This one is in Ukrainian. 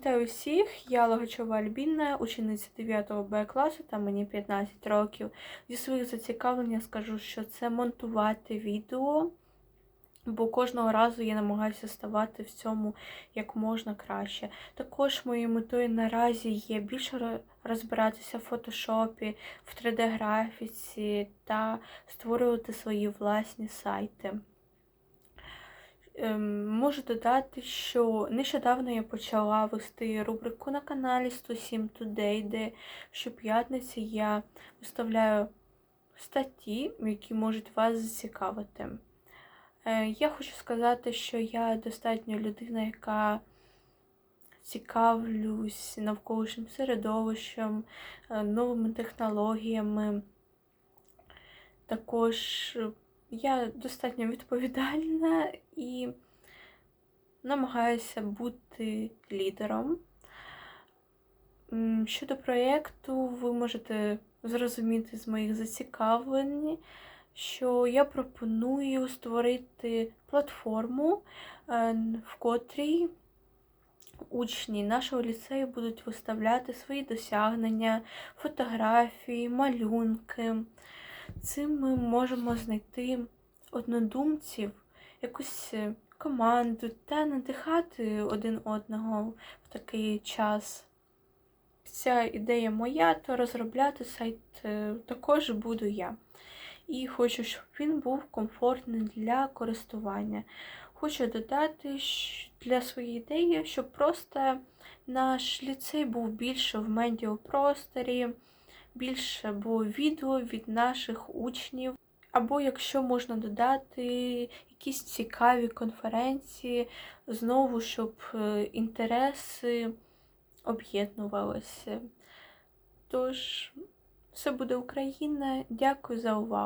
Вітаю всіх! Я Логачова Альбіна, учениця 9 Б класу, та мені 15 років. Зі своїх зацікавлень скажу, що це монтувати відео, бо кожного разу я намагаюся ставати в цьому як можна краще. Також моєю метою наразі є більше розбиратися в фотошопі, в 3D-графіці та створювати свої власні сайти. Ем, Можу додати, що нещодавно я почала вести рубрику на каналі 107 Today, де щоп'ятниці я виставляю статті, які можуть вас зацікавити. Е, Я хочу сказати, що я достатньо людина, яка цікавлюсь навколишнім середовищем, е, новими технологіями. Також я достатньо відповідальна і намагаюся бути лідером. Щодо проєкту, ви можете зрозуміти з моїх зацікавлень, що я пропоную створити платформу, е, в котрій учні нашого ліцею будуть виставляти свої досягнення, фотографії, малюнки. Цим ми можемо знайти однодумців, якусь е, команду та надихати один одного в такий час. Ця ідея моя, то розробляти сайт е, також буду я. І хочу, щоб він був комфортний для користування. Хочу додати для своєї ідеї, щоб просто наш ліцей був більше в медіапросторі, більше було відео від наших учнів. Або якщо можна додати якісь цікаві конференції, знову, щоб е, інтереси об'єднувалися. Тож, все буде Україна. Дякую за увагу.